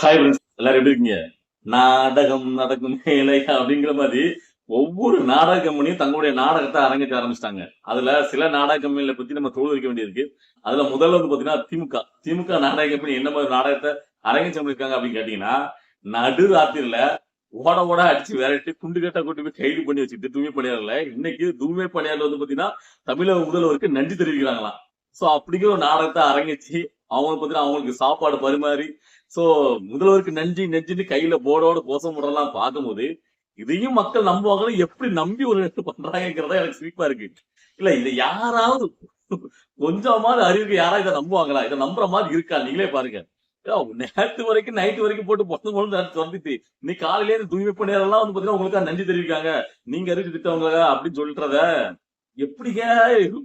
Hi friends எல்லாரும் எப்படி இருக்கீங்க? நாடகம் நடக்கும் மேலே அப்படிங்கிற மாதிரி ஒவ்வொரு நாடக கம்பெனியும் தங்களுடைய நாடகத்தை அரங்கேற்ற ஆரம்பிச்சிட்டாங்க. அதுல சில நாடக கம்பெனிகளை பத்தி நம்ம தோல் வைக்க வேண்டியிருக்கு. அதுல முதல்ல வந்து பாத்தீங்கன்னா திமுக. திமுக நாடக கம்பெனி என்ன மாதிரி நாடகத்தை அரங்கேற்றம் பண்ணிருக்காங்க அப்படின்னு கேட்டீங்கன்னா நடு ராத்திரில ஓட ஓட அடிச்சு விரட்டி குண்டு கட்ட கூட்டி போய் கைது பண்ணி வச்சுட்டு தூய்மை பணியாளர்ல இன்னைக்கு தூய்மை பணியாளர் வந்து பாத்தீங்கன்னா தமிழக முதல்வருக்கு நன்றி தெரிவிக்கிறாங்களாம். சோ அப்படிங்கிற ஒரு நாடகத்தை அரங்கேச்சு அவங்களுக்கு பார்த்தீங்கன்னா அவங்களுக்கு சாப்பாடு பரிமாறி. சோ முதல்வருக்கு நன்றி நெஞ்சுன்னு கையில போர்டோட போசம் போடலாம் பார்க்கும்போது இதையும் மக்கள் நம்புவாங்க எப்படி நம்பி ஒரு பண்றாங்கிறதா எனக்கு சிரிப்பா இருக்கு. இல்ல இதை யாராவது கொஞ்சமாவது அறிவுக்கு யாராவது இதை நம்புவாங்களா? இதை நம்புற மாதிரி இருக்கா? நீங்களே பாருங்க. ஏதோ வரைக்கும் நைட்டு வரைக்கும் போட்டு பொண்ணு பொழுது திறந்துட்டு இன்னைக்கு காலையில இருந்து தூய்மை பணியாளர்லாம் வந்து பாத்தீங்கன்னா உங்களுக்கு நன்றி தெரிவிக்காங்க நீங்க அறிவிச்சு திட்டவங்க அப்படின்னு சொல்றத எப்படிங்க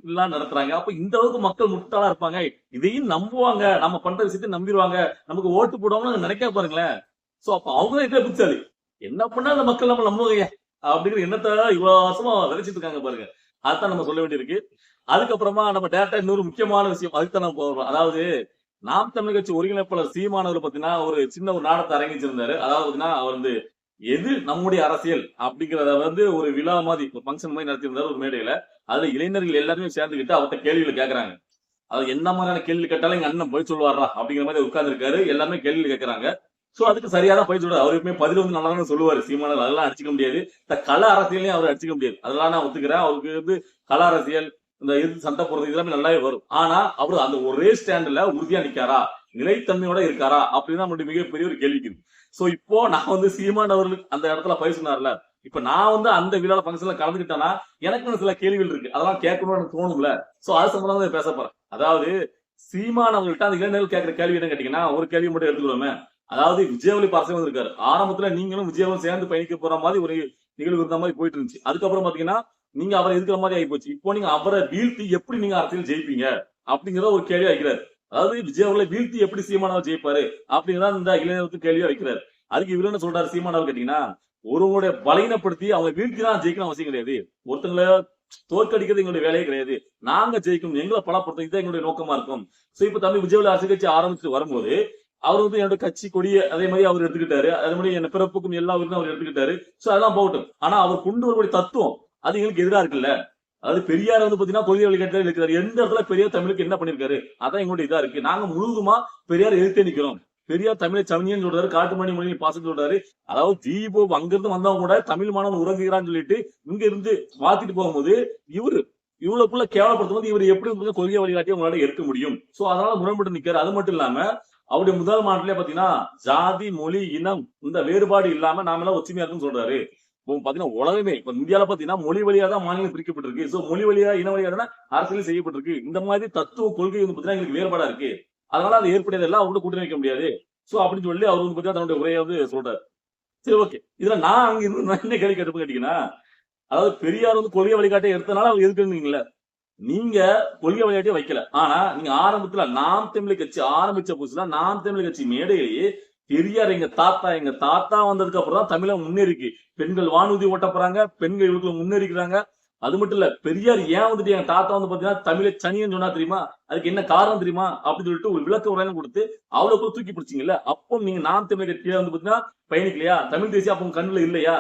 எல்லாம் நடத்துறாங்க? அப்ப இந்த அளவுக்கு மக்கள் முட்டாளா இருப்பாங்க. இதையும் நம்புவாங்க. நம்ம பண்ற விஷயத்தை நம்பிடுவாங்க. நமக்கு ஓட்டு போடுவாங்கன்னு நினைக்க பாருங்களேன். சோ அப்ப அவங்க இருக்கிற புத்தாளி என்ன பண்ணா அந்த மக்கள் நம்ம நம்புவாங்க? அப்படிங்கிற எண்ணத்தை இவ்வளவு வருஷமா விதைச்சிட்டு இருக்காங்க பாருங்க. அதுதான் நம்ம சொல்ல வேண்டியிருக்கு. அதுக்கப்புறமா நம்ம டேரக்டா இன்னொரு முக்கியமான விஷயம். அதுக்கு நம்ம போறோம். அதாவது நாம் தமிழ் கட்சி ஒருங்கிணைப்பாளர் சீமானவர் பாத்தீங்கன்னா ஒரு சின்ன ஒரு நாடத்தை அரங்கிச்சிருந்தாரு அதாவது பாத்தீங்கன்னா அவர் வந்து எது நம்முடைய அரசியல் அப்படிங்கறத வந்து ஒரு விழா மாதிரி ஒரு ஃபங்க்ஷன் மாதிரி நடத்தியிருந்தாரு ஒரு மேடையில. அதுல இளைஞர்கள் எல்லாருமே சேர்ந்துக்கிட்டு அவர்கிட்ட கேள்விகளை கேக்குறாங்க. அது என்ன மாதிரியான கேள்வி கேட்டாலும் எங்க அண்ணன் போய் சொல்லுவாரா அப்படிங்கிற மாதிரி உட்கார்ந்துருக்காரு. எல்லாமே கேள்வி கேட்கறாங்க சோ அதுக்கு சரியான போய் சொல்றாரு. அவருக்குமே பதில் வந்து நல்லா சொல்லுவாரு. சீமானர் அதெல்லாம் அடிச்சுக்க முடியாது. இந்த கல அரசியலையும் அவர் அடிச்சுக்க முடியாது. அதெல்லாம் நான் ஒத்துக்கிறேன். அவருக்கு வந்து கல அரசியல் இந்த இது சண்டை போடுறது இதெல்லாமே நல்லாவே வரும். ஆனா அவர் அந்த ஒரே ஸ்டாண்ட்ல உறுதியா நிக்காரா? நிலைத்தன்மையோட இருக்காரா அப்படின்னு நம்மளுடைய மிகப்பெரிய ஒரு கேள்விக்கு சோ இப்போ நான் வந்து சீமான் அவர்களுக்கு அந்த இடத்துல பேசினார்ல இப்ப நான் வந்து அந்த விழால ஃபங்க்ஷன்ல கலந்துக்கிட்டேன்னா எனக்கு சில கேள்விகள் இருக்கு. அதெல்லாம் கேட்கணும்னு எனக்கு தோணும்ல. சோ அது சம்பந்தம் தான் பேச போறேன். அதாவது சீமான் அவங்கள்ட்ட அந்த இளைஞர்கள் கேட்கிற கேள்வி என்ன கேட்டீங்கன்னா ஒரு கேள்வி மட்டும் எடுத்துக்கிறோமே அதாவது விஜயவலி பரசம் வந்திருக்காரு. ஆரம்பத்துல நீங்களும் விஜயவலும் சேர்ந்து பயணிக்க போற மாதிரி ஒரு நிகழ்வு இருந்த மாதிரி போயிட்டு இருந்துச்சு. அதுக்கப்புறம் பாத்தீங்கன்னா நீங்க அவரை இருக்கிற மாதிரி ஆகி போச்சு. இப்போ நீங்க அவரை வீழ்த்தி எப்படி நீங்க அரசியல் ஜெயிப்பீங்க? அப்படிங்கிறத ஒரு கேள்வி ஆகிறாரு அதாவது விஜயவர்களை வீழ்த்தி எப்படி சீமானவர் ஜெயிப்பாரு? அப்படிங்கிறத இந்த இளைஞர்களுக்கு கேள்வியா வைக்கிறாரு. அதுக்கு இவர் என்ன சொல்றாரு சீமானவர் கேட்டீங்கன்னா ஒருவருடைய பலகீனப்படுத்தி அவங்க வீழ்த்தி தான் ஜெயிக்கணும் அவசியம் கிடையாது. ஒருத்தங்களை தோற்கடிக்கிறது எங்களுடைய வேலையே கிடையாது. நாங்க ஜெயிக்கணும் எங்களை பலப்படுத்தும் இதான் எங்களுடைய நோக்கமா இருக்கும். சோ இப்ப தம்பி விஜய் அரசு கட்சி ஆரம்பிச்சுட்டு வரும்போது அவர் வந்து என்னோட கட்சி கொடிய அதே மாதிரி அவர் எடுத்துக்கிட்டாரு. அதே மாதிரி என் பிறப்புக்கும் எல்லா ஊருக்கும் அவர் எடுத்துக்கிட்டாரு. சோ அதெல்லாம் போகட்டும். ஆனா அவர் கொண்டு வரக்கூடிய தத்துவம் அது எங்களுக்கு எதிரா இருக்குல்ல? அதாவது பெரியார் வந்து பாத்தீங்கன்னா கொள்கை வழிகாட்டில இருக்கிறாரு. எந்த இடத்துல பெரியார் தமிழுக்கு என்ன பண்ணிருக்காரு? அதான் எங்களுடைய இதா இருக்கு. நாங்க முழுதுமா பெரியார் எதிர்த்தே நிக்கிறோம். பெரியார் தமிழை சமனியன்னு சொல்றாரு காட்டுமணி மொழி பாசம் சொல்றாரு. அதாவது தீபோ அங்கிருந்து வந்தவங்க கூட தமிழ் மாணவன் உறங்குகிறான்னு சொல்லிட்டு இங்க இருந்து மாத்திட்டு போகும்போது இவரு இவ்வளவுக்குள்ள கேவலப்படுத்தும் போது இவர் எப்படி கொள்கை வழிகாட்டியை உங்களால எடுக்க முடியும்? சோ அதனால முரண்பட்டு நிக்காரு அது மட்டும் இல்லாம அவருடைய முதல் மாநிலே பாத்தீங்கன்னா ஜாதி மொழி இனம் இந்த வேறுபாடு இல்லாம நாம எல்லாம் ஒற்றுமையா இருக்குன்னு சொல்றாரு. இப்போ பாத்தீங்கன்னா உலகமே இப்ப இந்தியால பாத்தீங்கன்னா மொழி வழியா தான் மாநிலம் பிரிக்கப்பட்டிருக்கு. சோ மொழி வழியா இன வழியா தானே அரசியல் செய்யப்பட்டிருக்கு. இந்த மாதிரி தத்துவ கொள்கை வந்து பாத்தீங்கன்னா எங்களுக்கு வேறுபாடா இருக்கு. அதனால அது ஏற்படையது எல்லாம் அவரோட கூட்டணி வைக்க முடியாது. சோ அப்படின்னு சொல்லி அவர் வந்து பாத்தீங்கன்னா தன்னுடைய உரையாவது சொல்றாரு. சரி ஓகே இதுல நான் அங்க இருந்து என்ன கேள்வி கேட்டீங்கன்னா அதாவது பெரியார் வந்து கொள்கை வழிகாட்டை எடுத்தனால அவர் எதுக்குங்களே நீங்க கொள்கை வழிகாட்டியே வைக்கல. ஆனா நீங்க ஆரம்பத்துல நாம் தமிழ் கட்சி ஆரம்பிச்ச புதுசுல நாம் தமிழ் கட்சி மேடையிலேயே பெரியார் எங்க தாத்தா எங்க தாத்தா வந்ததுக்கு அப்புறம் தான் தமிழகம் முன்னேறிக்கு. பெண்கள் வானூதி ஓட்ட போறாங்க பெண்கள் இவங்களுக்கு முன்னேறிக்கிறாங்க. அது மட்டும் இல்ல பெரியார் ஏன் வந்துட்டு எங்க தாத்தா வந்து பாத்தீங்கன்னா தமிழை சனின்னு சொன்னா தெரியுமா? அதுக்கு என்ன காரணம் தெரியுமா? அப்படின்னு சொல்லிட்டு ஒரு விளக்க உரையில கொடுத்து அவ்வளவு தூக்கி பிடிச்சிங்கல்ல. அப்போ நீங்க நாம் தமிழ் கட்சியில வந்து பாத்தீங்கன்னா பயணிக்கலையா? தமிழ் தேசியம் அப்போ உங்க கண்ணுல இல்லையா?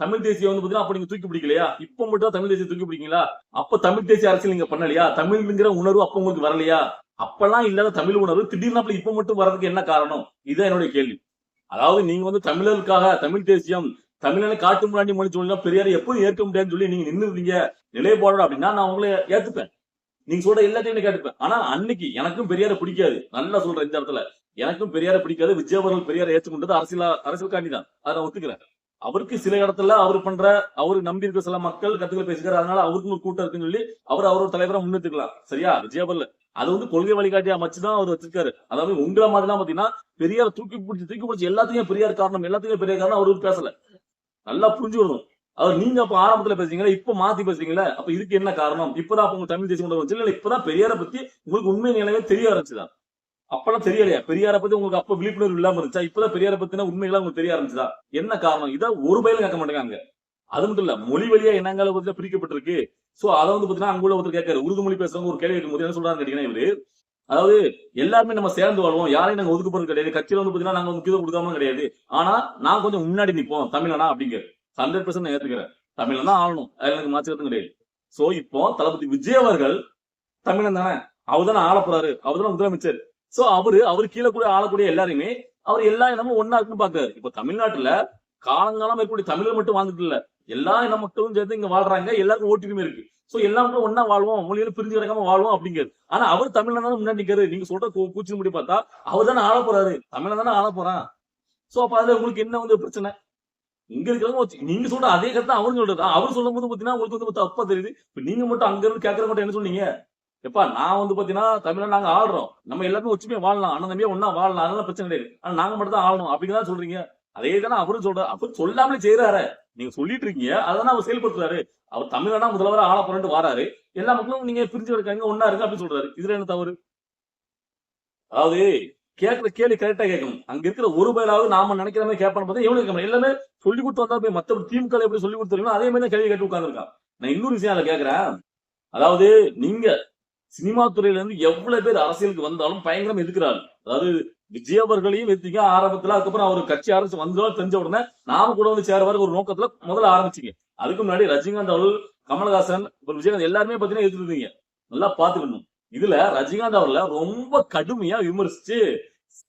தமிழ் தேசியம் வந்து பாத்தீங்கன்னா அப்ப நீங்க தூக்கி பிடிக்கலையா? இப்ப மட்டும் தான் தமிழ் தேசியம் தூக்கி பிடிக்கீங்களா? அப்ப தமிழ் தேசிய அரசியல் நீங்க பண்ணலையா? தமிழ்ங்கிற உணர்வு அப்ப உங்களுக்கு வரலையா? அப்பெல்லாம் இல்லாத தமிழ் உணர்வு திடீர்னு இப்ப மட்டும் வர்றதுக்கு என்ன காரணம்? இதுதான் என்னுடைய கேள்வி. அதாவது நீங்க வந்து தமிழர்களுக்காக தமிழ் தேசியம் தமிழனை காட்டு முன்னாடி மொழி சொல்லி பெரியாரை எப்போதும் ஏற்க முடியாதுன்னு சொல்லி நீங்க நின்றுருந்தீங்க நிலைப்பாடு அப்படின்னா நான் உங்களை ஏத்துப்பேன். நீங்க சொல்ற எல்லாத்தையும் கேட்டுப்பேன். ஆனா அன்னைக்கு எனக்கும் பெரியார பிடிக்காது. நல்லா சொல்றேன் இந்த இடத்துல. எனக்கும் பெரியார பிடிக்காது. விஜயவர்கள் பெரியாரை ஏற்றுக்கொண்டது அரசியல் அரசியல் தான் அதை நான் ஒத்துக்கிறேன். அவருக்கு சில இடத்துல அவர் பண்ற அவரு நம்பி இருக்க சில மக்கள் கருத்துக்கள் பேசுகிறார் அதனால அவருக்கும் ஒரு கூட்டம் இருக்குன்னு சொல்லி அவர் அவரோட தலைவரை முன்னெடுத்துக்கலாம் சரியா? விஜயவர்கள் அது வந்து கொள்கை வழிகாட்டி அமைச்சுதான் அவர் வச்சிருக்காரு. அதாவது உங்களை மாதிரி தான் பாத்தீங்கன்னா பெரியார் தூக்கி பிடிச்சி தூக்கி பிடிச்சி எல்லாத்தையும் பெரியார் காரணம் எல்லாத்தையும் பெரிய காரணம் அவர் பேசல. நல்லா புரிஞ்சுக்கணும். அவர் நீங்க அப்ப ஆரம்பத்துல பேசுறீங்களா இப்ப மாத்தி பேசுறீங்களா அப்ப இதுக்கு என்ன காரணம்? இப்பதான் அப்ப உங்க தமிழ் தேசிய கொண்டு வந்து இல்ல இப்பதான் பெரியார பத்தி உங்களுக்கு உண்மை நிலைமை தெரிய ஆரம்பிச்சுதான் அப்பெல்லாம் தெரியலையா? பெரியார பத்தி உங்களுக்கு அப்ப விழிப்புணர்வு இல்லாம இருந்துச்சா? இப்பதான் பெரியார பத்தின உண்மைகளா உங்களுக்கு தெரிய ஆரம்பிச்சுதா? என்ன காரணம்? இதை ஒரு பயிலும் கேட்க மாட்டேங்காங்க அது மட்டும் இல்ல மொழி வழியா என்னங்களை பத்தி பிரிக்கப்பட்டிருக்கு. சோ அதை வந்து பாத்தீங்கன்னா அங்குள்ள ஒருத்தர் கேட்காரு. உருது மொழி பேசுறவங்க ஒரு கேள்வி கேட்கும் போது என்ன சொல்றாரு கேட்டீங்கன்னா இவரு அதாவது எல்லாருமே நம்ம சேர்ந்து வருவோம் யாரையும் நாங்க ஒதுக்கு போறது கிடையாது கட்சியில வந்து பாத்தீங்கன்னா நாங்க முக்கியத்துவம் கொடுக்காம கிடையாது. ஆனா நான் கொஞ்சம் முன்னாடி நிப்போம் தமிழனா அப்படிங்கிற ஹண்ட்ரட் பர்சன்ட் நான் ஏத்துக்கிறேன். தமிழன் தான் ஆளணும் அதுல எனக்கு மாற்றுறது கிடையாது. சோ இப்போ தளபதி விஜய் அவர்கள் தமிழன் தானே அவர் தானே ஆள போறாரு அவர் தானே முதலமைச்சர். சோ அவரு அவர் கீழே கூட ஆளக்கூடிய எல்லாருமே அவர் எல்லா இனமும் ஒன்னா இருக்குன்னு பாக்குறாரு. இப்ப தமிழ்நாட்டுல காலங்காலம் இருக்கக்கூடிய தமிழர் மட்டும் வாழ்ந்துட்டு இல்ல. எல்லா இன மக்களும் சேர்ந்து இங்க வாழ்றாங்க. எல்லாருக்கும் ஓட்டுரிமை இருக்கு. சோ எல்லா மக்களும் ஒன்னா வாழ்வோம். மொழியில பிரிஞ்சு கிடக்காம வாழ்வோம் அப்படிங்கிறது. ஆனா அவர் தமிழ்ல தானே முன்னாடி நிக்கிறாரு. நீங்க சொல்ற கூச்சி முடி பார்த்தா அவர் தானே ஆள போறாரு. தமிழ்ல தானே ஆள போறான். சோ அப்ப அதுல உங்களுக்கு என்ன வந்து பிரச்சனை? இங்க இருக்கிறவங்க நீங்க சொல்ற அதே கருத்து அவரும் சொல்றது அவர் சொல்லும் போது பாத்தீங்கன்னா உங்களுக்கு வந்து தப்பா தெரியுது. இப்ப நீங்க மட்டும் அங்க இருந்து கேட்கற மட்டும் என்ன சொன்னீங்க? எப்பா நான் வந்து பாத்தீங்கன்னா தமிழ்ல நாங்க ஆடுறோம் நம்ம எல்லாருமே ஒற்றுமையா வாழலாம். அண்ணன் தம்பியா ஒன்னா வாழலாம். அதெல்லாம் பிரச்சனை கிடையாது. ஆனா நாங்க மட்டும் தான் ஆளணும். அப்படிங்கதான் சொல்றீங்க. அதே தானே அவரும் சொல்ற அவர் சொல்லாமலே செய்யறாரு நீங்க சொல்லிட்டு இருக்கீங்க அதான் அவர் செயல்படுத்துறாரு. அவர் தமிழனா முதல்வரா ஆள போறேன்ட்டு வாராரு. எல்லா மக்களும் நீங்க பிரிஞ்சு இருக்காங்க ஒன்னா இருங்க அப்படின்னு சொல்றாரு. இதுல என்ன தவறு? அதாவது கேட்கிற கேள்வி கரெக்டா கேட்கணும். அங்க இருக்கிற ஒரு பயிலாவது நாம நினைக்கிற மாதிரி கேட்பான்னு பார்த்தா எவ்வளவு கேட்கணும்? எல்லாமே சொல்லி கொடுத்து வந்தா போய் மத்த திமுக எப்படி சொல்லி கொடுத்துருக்கீங்களோ அதே மாதிரி தான் கேள்வி கேட்டு உட்கார்ந்துருக்கான் நான் இன்னொரு விஷயம் அதை கேட்கிறேன் அதாவது நீங்க சினிமா துறையில இருந்து எவ்வளவு பேர் அரசியலுக்கு வந்தாலும் பயங்கரம் எதிர்க்கிறாரு அதாவது விஜய் அவர்களையும் எதிர்த்தீங்க ஆரம்பத்துல அதுக்கப்புறம் அவர் கட்சி ஆரம்பிச்சு வந்தோம் தெரிஞ்ச உடனே நாம கூட வந்து சேருவாரு ஒரு நோக்கத்துல முதல்ல ஆரம்பிச்சீங்க. அதுக்கு முன்னாடி ரஜினிகாந்த் அவர்கள் கமலஹாசன் அப்புறம் விஜயகாந்த் எல்லாருமே பாத்தீங்கன்னா எதிர்த்துருந்தீங்க நல்லா பாத்துக்கணும் இதுல ரஜினிகாந்த் அவர்ல ரொம்ப கடுமையா விமர்சிச்சு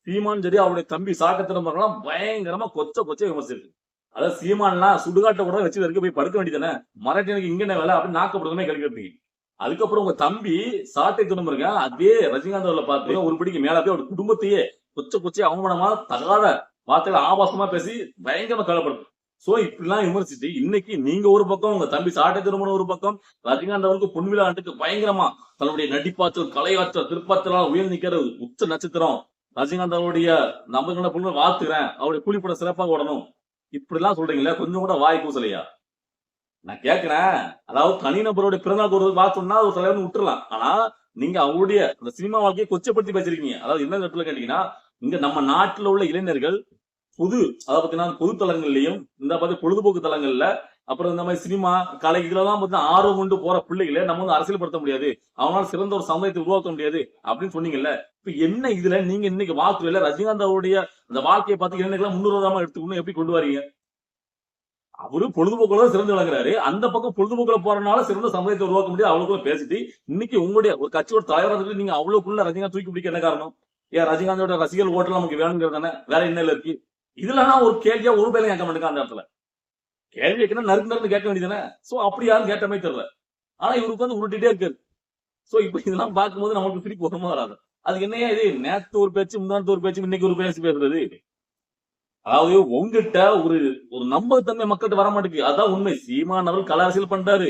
சீமான் சரி அவருடைய தம்பி சாக்கத்திரம்பரெல்லாம் பயங்கரமா கொச்ச கொச்ச விமர்சிருக்கு அதாவது சீமான்லாம் சுடுகாட்ட கூட வச்சு வரைக்கும் போய் படுக்க வேண்டியதானே மராட்டி எனக்கு இங்க என்ன வேலை அப்படின்னு நாக்கப்படுதுமே கிடைக்கிறீங்க அதுக்கப்புறம் உங்க தம்பி சாட்டை திரும்புறங்க. அதே ரஜினிகாந்த் அவர்ல பார்த்து ஒரு பிடிக்கு மேல போய் அவர் குடும்பத்தையே குச்ச குச்சி அவமானமா தகாத வார்த்தைகளை ஆபாசமா பேசி பயங்கரமா கவலைப்படுது சோ இப்படிலாம் விமர்சிச்சு இன்னைக்கு நீங்க ஒரு பக்கம் உங்க தம்பி சாட்டை திருமணம் ஒரு பக்கம் ரஜினிகாந்த் அவருக்கு பொன்விழாண்டுக்கு பயங்கரமா தன்னுடைய நடிப்பாற்றல் கலையாற்றல் திருப்பாற்றலாம் உயர் நிக்கிற உச்ச நட்சத்திரம் ரஜினிகாந்த் அவருடைய நம்பர்கள பொண்ணு வாழ்த்துக்கிறேன் அவருடைய கூலிப்பட சிறப்பாக ஓடணும். இப்படி எல்லாம் சொல்றீங்களா கொஞ்சம் கூட வாய் கூசலையா நான் கேட்கிறேன் அதாவது தனிநபருடைய பிறந்தநாள் ஒரு பார்த்தோம்னா ஒரு தலைவர்னு விட்டுறலாம். ஆனா நீங்க அவருடைய அந்த சினிமா வாழ்க்கையை கொச்சப்படுத்தி பேசிருக்கீங்க அதாவது என்ன இடத்துல கேட்டீங்கன்னா இங்க நம்ம நாட்டுல உள்ள இளைஞர்கள் பொது அதாவது பாத்தீங்கன்னா பொது தளங்கள்லயும் இந்த பார்த்து பொழுதுபோக்கு தளங்கள்ல அப்புறம் இந்த மாதிரி சினிமா கலை இதுலதான் பார்த்தீங்கன்னா ஆர்வம் கொண்டு போற பிள்ளைகளை நம்ம வந்து அரசியல்படுத்த முடியாது. அவனால சிறந்த ஒரு சமுதாயத்தை உருவாக்க முடியாது அப்படின்னு சொன்னீங்கல்ல. இப்ப என்ன இதுல நீங்க இன்னைக்கு வாழ்க்கையில ரஜினிகாந்த் அவருடைய அந்த வாழ்க்கையை பார்த்து இளைஞர்களை முன்னுதாரணமா எடுத்துக்கணும் எப்படி கொண்டு வரீங்க? அவரு பொழுதுபோக்குல தான் சிறந்து விளங்குறாரு. அந்த பக்கம் பொழுதுபோக்குல போறனால சிறந்த சமுதாயத்தை உருவாக்க முடியாது. அவ்வளவுக்குள்ள பேசிட்டு இன்னைக்கு உங்களுடைய ஒரு கட்சியோட தலைவரா இருந்து நீங்க அவ்வளவுக்குள்ள ரஜினிகாந்த் தூக்கி பிடிக்க என்ன காரணம்? ஏன் ரஜினிகாந்தோட ரசிகர்கள் ஓட்டல் நமக்கு வேணுங்கிறது தானே? வேற என்ன இருக்கு? இதுலனா ஒரு கேள்வியா ஒரு பேரும் கேட்க மாட்டேங்க அந்த இடத்துல. கேள்வி கேட்கணும் நறுக்கு நறுக்கு கேட்க வேண்டியதானே சோ அப்படி யாரும் கேட்ட மாதிரி தெரியல. ஆனா இவருக்கு வந்து உருட்டிட்டே இருக்காரு. சோ இப்ப இதெல்லாம் பார்க்கும்போது நமக்கு திருப்பி வருமா வராது. அதுக்கு என்னையா இது? நேத்து ஒரு பேச்சு முந்தானத்து ஒரு பேச்சு இன்னைக்கு ஒரு பேச்சு பேசுறது. அதாவது உங்ககிட்ட ஒரு ஒரு நம்பகத்தன்மை மக்கள்கிட்ட வர மாட்டேங்குது. அதான் உண்மை. சீமான் கல அரசியல் பண்றாரு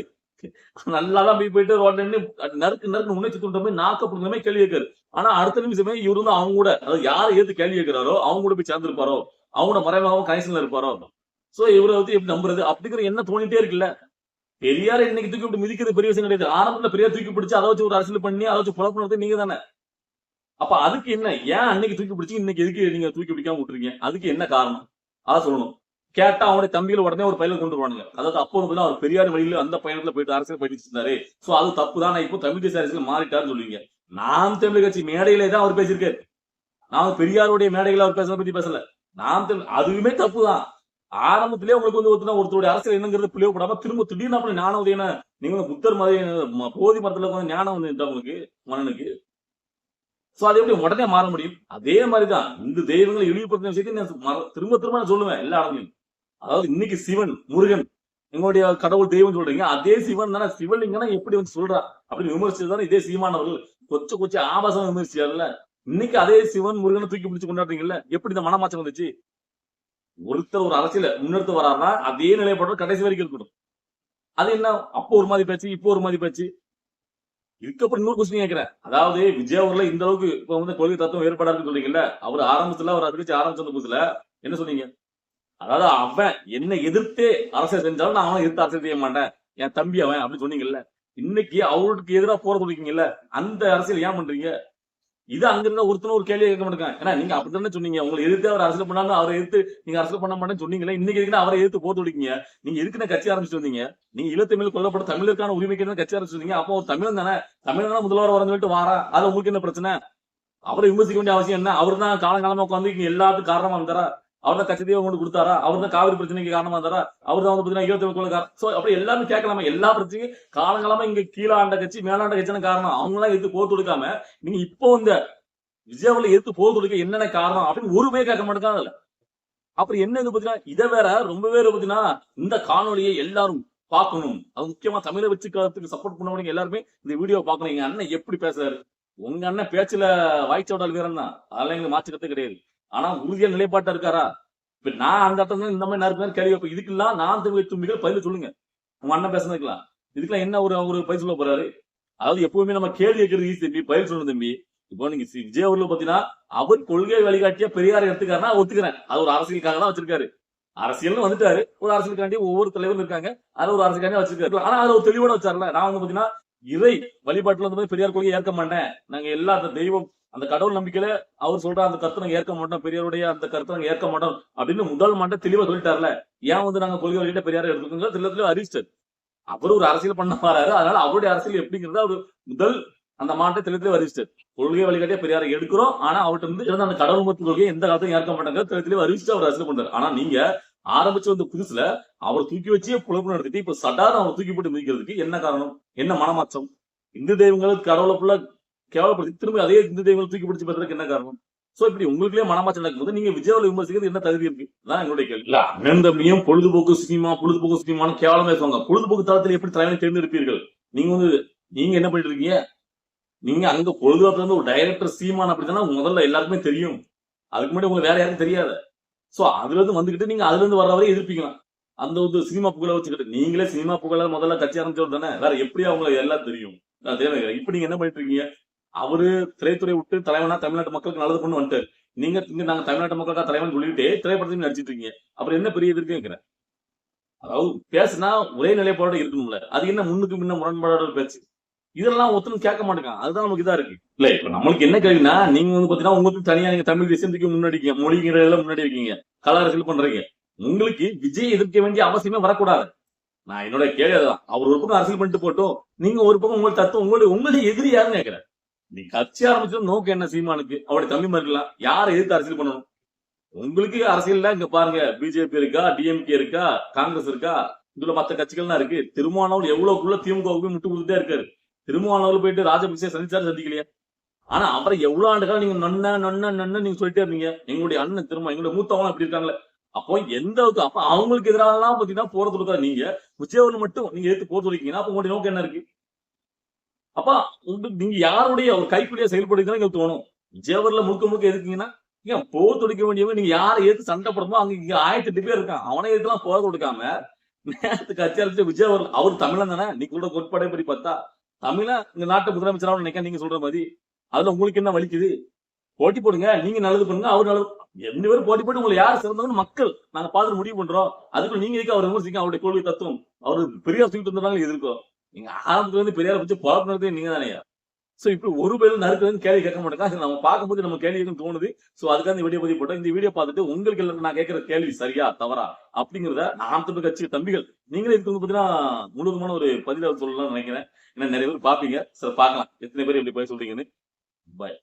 நல்லாதான் போய் போயிட்டு உடனே நறுக்கு நறுக்கு உணர்ச்சி தூண்டுற போய் நாக்க புரிஞ்சமே கேள்வி கேட்காரு ஆனா அடுத்த நிமிஷமே இவரு வந்து அவங்க கூட அதாவது யாரை ஏத்து கேள்வி கேட்கிறாரோ அவங்க கூட போய் சேர்ந்திருப்பாரோ அவங்களோட மறைவாகவும் கனெக்ஷன்ல இருப்பாரோ. சோ இவரை வந்து எப்படி நம்புறது? அப்படிங்கிற என்ன தோணிட்டே இருக்குல்ல. பெரியார் இன்னைக்கு தூக்கி இப்படி மிதிக்கிறது பெரிய விஷயம் கிடையாது. ஆரம்பத்துல பெரியார் தூக்கி பிடிச்சு அதை வச்சு ஒரு அரசியல் பண்ணி அதை வச்சு புலப்படுறது நீங்க தானே அப்ப அதுக்கு என்ன? ஏன் அன்னைக்கு தூக்கி பிடிச்சி இன்னைக்கு எதுக்கு நீங்க தூக்கி பிடிக்காம விட்டுருக்கீங்க? அதுக்கு என்ன காரணம்? அதான் சொல்லணும். கேட்டா அவனுடைய தம்பிகள் உடனே ஒரு பயில கொண்டு வருவானுங்க அதாவது அப்போ வந்து அவர் பெரியார் வழியில அந்த பயணத்துல போயிட்டு அரசியல் போயிட்டு இருந்தாரு. சோ அது தப்பு தான் இப்போ தமிழ் தேசிய அரசியல் மாறிட்டாருன்னு சொல்லுவீங்க. நாம் தமிழ் கட்சி மேடையிலே தான் அவர் பேசியிருக்காரு. நான் பெரியாருடைய மேடைகளை அவர் பேசுறத பத்தி பேசல. நாம் தமிழ் அதுவுமே தப்பு தான் ஆரம்பத்திலே உங்களுக்கு வந்து ஒருத்தர் ஒருத்தருடைய அரசியல் என்னங்கிறது பிளவுபடாம திரும்ப திடீர்னு அப்படி ஞானம் உதயன நீங்க புத்தர் மத போதி மரத்துல வந்து ஞானம் வந்து உங்களுக்கு மன்னனுக்கு? சோ அது எப்படி உடனே மாற முடியும்? அதே மாதிரிதான். இந்த தெய்வங்களை இழிவுபடுத்தின விஷயத்தை நான் திரும்ப திரும்ப நான் சொல்லுவேன் எல்லா இடங்களையும். அதாவது இன்னைக்கு சிவன் முருகன் எங்களுடைய கடவுள் தெய்வம் சொல்றீங்க அதே சிவன் தானே சிவலிங்கனா எப்படி வந்து சொல்றா? அப்படின்னு விமர்சிச்சது தானே இதே சீமானவர்கள் கொச்ச கொச்ச ஆபாசம் விமர்சிச்சார்ல இன்னைக்கு அதே சிவன் முருகனை தூக்கி பிடிச்சு கொண்டாடுறீங்கல்ல எப்படி இந்த மனமாச்சம் வந்துச்சு? ஒருத்தர் ஒரு அரசியல முன்னெடுத்து வராருன்னா அதே நிலைப்பாடு கடைசி வரைக்கும் இருக்கணும் அது என்ன? அப்போ ஒரு மாதிரி பேச்சு இப்போ ஒரு மாதிரி பேச்சு. இதுக்கப்புறம் இன்னொரு கொஸ்டின் கேட்கிறேன். அதாவது விஜய் அவர்ல இந்த அளவுக்கு இப்ப வந்து கொள்கை தத்துவம் ஏற்படாதுன்னு சொல்றீங்கல்ல அவர் ஆரம்பத்துல அவர் அதுக்கு ஆரம்பிச்ச புதுல என்ன சொன்னீங்க? அதாவது அவன் என்ன எதிர்த்தே அரசியல் செஞ்சாலும் நான் அவனை எதிர்த்து அரசியல் செய்ய மாட்டேன். என் தம்பி அவன் அப்படின்னு சொன்னீங்கல்ல. இன்னைக்கு அவருக்கு எதிராக போற சொல்லிருக்கீங்கல்ல அந்த அரசியல் ஏன் பண்றீங்க? இது அங்க இருந்த ஒரு கேள்வி கேட்க மாட்டேங்க ஏன்னா நீங்க அப்படித்தானே சொன்னீங்க. உங்களை எதிர்த்து அவர் அரசியல் பண்ணாலும் அவரை எதிர்த்து நீங்க அரசியல் பண்ண மாட்டேன்னு சொன்னீங்களே இன்னைக்கு எதுக்குன்னா அவரை எதிர்த்து போட்டு விடுக்கீங்க நீங்க எதுக்குன்னு கட்சி ஆரம்பிச்சு வந்தீங்க? நீங்க ஈழத்தமிழ் கொல்லப்பட்ட தமிழருக்கான உரிமைக்கு கட்சி ஆரம்பிச்சு வந்தீங்க. அப்போ ஒரு தமிழன் தானே. தமிழ் தானே முதல்வர் வரன்னு சொல்லிட்டு வாரா. அது உங்களுக்கு என்ன பிரச்சனை? அவரை விமர்சிக்க வேண்டிய அவசியம் என்ன? அவர் தான் காலங்காலமா உட்காந்து எல்லாத்துக்கும் காரணமா இருந்தாரா அவர் தான் கட்சி தெய்வம் கொண்டு கொடுத்தாரா? அவர் தான் காவிரி பிரச்சனைக்கு காரணமா இருந்தாரா? அவர் தான் வந்து பாத்தீங்கன்னா இருபத்தி ஏழு சோ அப்படி எல்லாமே கேட்கலாமா? எல்லா பிரச்சனையும் காலங்காலமா இங்க கீழாண்ட ஆண்ட கட்சி மேலாண்ட கட்சின்னு காரணம்? அவங்க எல்லாம் எடுத்து போர் கொடுக்காம நீங்க இப்போ இந்த விஜயாவில எடுத்து போர் கொடுக்க என்னென்ன காரணம் அப்படின்னு ஒருமே கேட்க மாட்டேங்காங்கல்ல அப்புறம் என்ன இது பாத்தீங்கன்னா இதை வேற ரொம்பவே பாத்தீங்கன்னா இந்த காணொலியை எல்லாரும் பார்க்கணும். அது முக்கியமா தமிழை வச்சுக்கிறதுக்கு சப்போர்ட் பண்ணவங்க எல்லாருமே இந்த வீடியோ பார்க்கணும். எங்க அண்ணன் எப்படி பேசுறாரு? உங்க அண்ணன் பேச்சுல வாய்ச்சோட வீரன் தான். அதெல்லாம் எங்களுக்கு மாற்றுக்கிறது கிடையாது. ஆனா உறுதியா நிலைப்பாட்டா இருக்காரா? இப்ப நான் அந்த இடத்துல இந்த மாதிரி நிறைய பேர் கேள்வி வைப்பேன் இதுக்கெல்லாம் நான் தமிழ் தும்பிகள் பதில் சொல்லுங்க. உங்க அண்ணன் பேசுனதுக்கெல்லாம் இதுக்கெல்லாம் என்ன ஒரு ஒரு பதில் சொல்ல போறாரு? அதாவது எப்பவுமே நம்ம கேள்வி கேட்கறது ஈஸி தம்பி பதில் சொல்லணும் தம்பி. இப்போ நீங்க சி- விஜய் அவர்கள் பாத்தீங்கன்னா அவர் கொள்கை வழிகாட்டியா பெரியார் எடுத்துக்காருன்னா ஒத்துக்கிறேன். அது ஒரு அரசியலுக்காக தான் வச்சிருக்காரு. அரசியல்னு வந்துட்டாரு. ஒரு அரசியலுக்காண்டி ஒவ்வொரு தலைவரும் இருக்காங்க. அதுல ஒரு அரசியலுக்காண்டி வச்சிருக்காரு. ஆனா அது ஒரு தெளிவோட வச்சார்ல நான் வந்து பாத்தீங்கன்னா இறை வழிபாட்டுல வந்து பெரியார் கொள்கையை ஏற்க மாட்டேன். நாங்க எல்லா அந்த தெய்வம் அந்த கடவுள் நம்பிக்கையில அவர் சொல்ற அந்த கருத்தை நாங்க ஏற்க மாட்டோம் பெரியாருடைய அந்த கருத்தை நாங்க ஏற்க மாட்டோம் அப்படின்னு முதல் மாட்ட தெளிவா சொல்லிட்டார்ல. ஏன் வந்து நாங்க கொள்கை வழியிட்ட பெரியார எடுத்துக்கோங்க? தெளிவத்துல அறிவிச்சார் அவர் ஒரு அரசியல் பண்ண வராரு. அதனால அவருடைய அரசியல் எப்படிங்கிறத அவர் முதல் அந்த மாட்டை தெளிவா அறிவிச்சார் கொள்கை வழிகாட்டிய பெரியாரை எடுக்கிறோம். ஆனா அவர்கிட்ட இருந்து இருந்த அந்த கடவுள் மருத்துவ கொள்கையை எந்த காலத்தையும் ஏற்க மாட்டாங்க தெளிவா அறிவிச்சு அவர் அரசியல் பண்றாரு. ஆனா நீங்க ஆரம்பிச்சு வந்த புதுசுல அவர் தூக்கி வச்சே குழப்பம் நடத்திட்டு இப்ப சடாரம் அவர் தூக்கி போட்டு மிதிக்கிறதுக்கு என்ன காரணம்? என்ன மனமாற்றம்? இந்து தெய்வங்களுக்கு கடவுளை ஃபுல்லா கேவலப்படுத்தி திரும்ப அதே இந்து தெய்வங்களை தூக்கி பிடிச்சு பேசுறதுக்கு என்ன காரணம்? சோ இப்படி உங்களுக்குள்ளே மனமாற்றம் நடக்கும்போது நீங்க விஜயாவில் விமர்சிக்கிறது என்ன தகுதி இருக்கு? தான் எங்களுடைய கேள்வி. இல்ல. அண்ணன் தம்பியும் பொழுதுபோக்கு சினிமா பொழுதுபோக்கு சினிமான்னு கேவலமா பேசுவாங்க பொழுதுபோக்கு தளத்தில் எப்படி தலைவனை தேர்ந்தெடுப்பீர்கள்? நீங்க வந்து நீங்க என்ன பண்ணிட்டு இருக்கீங்க நீங்க அங்க பொழுதுபோக்குல இருந்து ஒரு டைரக்டர் சீமான் அப்படின்னா முதல்ல எல்லாருக்குமே தெரியும். அதுக்கு முன்னாடி உங்களுக்கு வேற யாருக்கும் தெரியாது. சோ அதுல இருந்து வந்துகிட்டு நீங்க அதுல இருந்து வர்ற வரை எதிர்ப்பீங்களா? அந்த ஒரு சினிமா புகழை வச்சுக்கிட்டு நீங்களே சினிமா புகழ முதல்ல கட்சி ஆரம்பிச்சவர் தானே. வேற எப்படி அவங்களுக்கு எல்லாம் தெரியும்? நான் தேவையில்லை. இப்ப நீங்க என்ன பண்ணிட்டு இருக்கீங்க அவரு திரைத்துறை விட்டு தலைவனா தமிழ்நாட்டு மக்களுக்கு நல்லது கொண்டு வந்துட்டாரு. நீங்க இங்க நாங்க தமிழ்நாட்டு மக்களுக்காக தலைவன் சொல்லிட்டு திரைப்படத்தையும் நடிச்சிட்டு இருக்கீங்க. அப்புறம் என்ன பெரிய எதிர்ப்பு கேட்கிறேன்? அதாவது பேசுனா ஒரே நிலைப்பாடு இருக்கணும்ல. அது என்ன முன்னுக்கு முன்ன முரண்பாடோட பேச்சு. இதெல்லாம் ஒருத்தரும் கேட்க மாட்டேங்கான் அதுதான் நமக்கு இதா இருக்கு. இல்ல இப்ப நம்மளுக்கு என்ன கேள்வினா நீங்க வந்து பாத்தீங்கன்னா உங்களுக்கு தனியா நீங்க தமிழ் விஷயத்துக்கு முன்னாடி மொழிங்கிறதுல முன்னாடி இருக்கீங்க. கலர் அரசியல் பண்றீங்க. உங்களுக்கு விஜய் எதிர்க்க வேண்டிய அவசியமே வரக்கூடாது. நான் என்னோட கேள்வி அதுதான். அவர் ஒரு பக்கம் அரசியல் பண்ணிட்டு போட்டோம் நீங்க ஒரு பக்கம் உங்களுக்கு தத்துவம் உங்களுடைய உங்களுடைய எதிரி யாருன்னு கேட்கிறேன். நீ கட்சி ஆரம்பிச்சது நோக்கம் என்ன சீமானுக்கு? அவருடைய தம்பிமார்கள்லாம் யாரை எதிர்த்து அரசியல் பண்ணணும்? உங்களுக்கு அரசியல்ல இங்க பாருங்க. பிஜேபி இருக்கா டிஎம்கே இருக்கா காங்கிரஸ் இருக்கா? இதுல மத்த கட்சிகள்லாம் இருக்கு. திருமாவளவன் எவ்வளவுக்குள்ள திமுகவுக்கு முட்டு கொடுத்துட்டே இருக்காரு. திருமாவளவன் போயிட்டு ராஜபக்சே சந்திச்சாரு சந்திக்கலையா. ஆனா அவரை எவ்வளவு ஆண்டுகள் நீங்க நன்ன நன்ன நன்ன நீங்க சொல்லிட்டே இருந்தீங்க. எங்களுடைய அண்ணன் திரும்ப எங்களுடைய மூத்தவங்க அப்படி இருக்காங்களே அப்போ எந்த அளவுக்கு அப்ப அவங்களுக்கு எதிராலாம் பாத்தீங்கன்னா போறது கொடுத்தா நீங்க விஜயவன் மட்டும் நீங்க எடுத்து போறது சொல்லிக்கீங்கன்னா அப்ப உங்களுடைய நோக்கம் என்ன இருக்கு? அப்ப உங்களுக்கு நீங்க யாருடைய அவர் கைப்பிடியா செயல்படுறதுன்னு எங்களுக்கு தோணும். ஜேவர்ல முழுக்க முழுக்க எதுக்குங்கன்னா ஏன் போர் தொடுக்க வேண்டியவங்க நீங்க யாரை ஏத்து சண்டை போடமோ அங்க இங்க ஆயிரத்தி எட்டு பேர் இருக்கான். அவனை எதுக்கெல்லாம் போர் கொடுக்காம நேரத்துக்கு கட்சி விஜயவர் அவர் தமிழன் தானே? நீ கூட கோட்பாடே படி பார்த்தா தமிழா இந்த நாட்டு முதலமைச்சராக நினைக்க நீங்க சொல்ற மாதிரி அதுல உங்களுக்கு என்ன வலிக்குது? போட்டி போடுங்க நீங்க நல்லது பண்ணுங்க அவர் நல்லது ரெண்டு பேரும் போட்டி போட்டு உங்களை யார் சிறந்தவங்க மக்கள் நாங்க பார்த்து முடிவு பண்றோம். அதுக்குள்ள நீங்க இருக்க அவர் விமர்சிக்க அவருடைய கொள்கை தத்துவம் அவர் பெரியார் தூக்கிட்டு வந்தாங்க எதிர்க்கும் நீங்க ஆரம்பத்துல இருந்து பெரியார வச்சு பழப்பினதே நீங்க தானே சோ இப்படி ஒரு பேரும் நறுக்குறது கேள்வி கேட்க மாட்டேங்க நம்ம பார்க்கும்போது நம்ம கேள்வி எதுவும் தோணுது. சோ அதுக்காக இந்த வீடியோ பதிவு போட்டோம் இந்த வீடியோ பார்த்துட்டு உங்களுக்கு எல்லாரும் நான் கேட்கற கேள்வி சரியா தவறா அப்படிங்கிறத நான் தமிழ் கட்சி தம்பிகள் நீங்களே இதுக்கு வந்து பாத்தீங்கன்னா முழுவதுமான ஒரு பதிலாக சொல்லலாம்னு நினைக்கிறேன். ஏன்னா நிறைய பேர் பாப்பீங்க சார் பார்க்கலாம். எத்தனை பேர் எப்படி போய் சொல்றீங்கன்னு? பாய்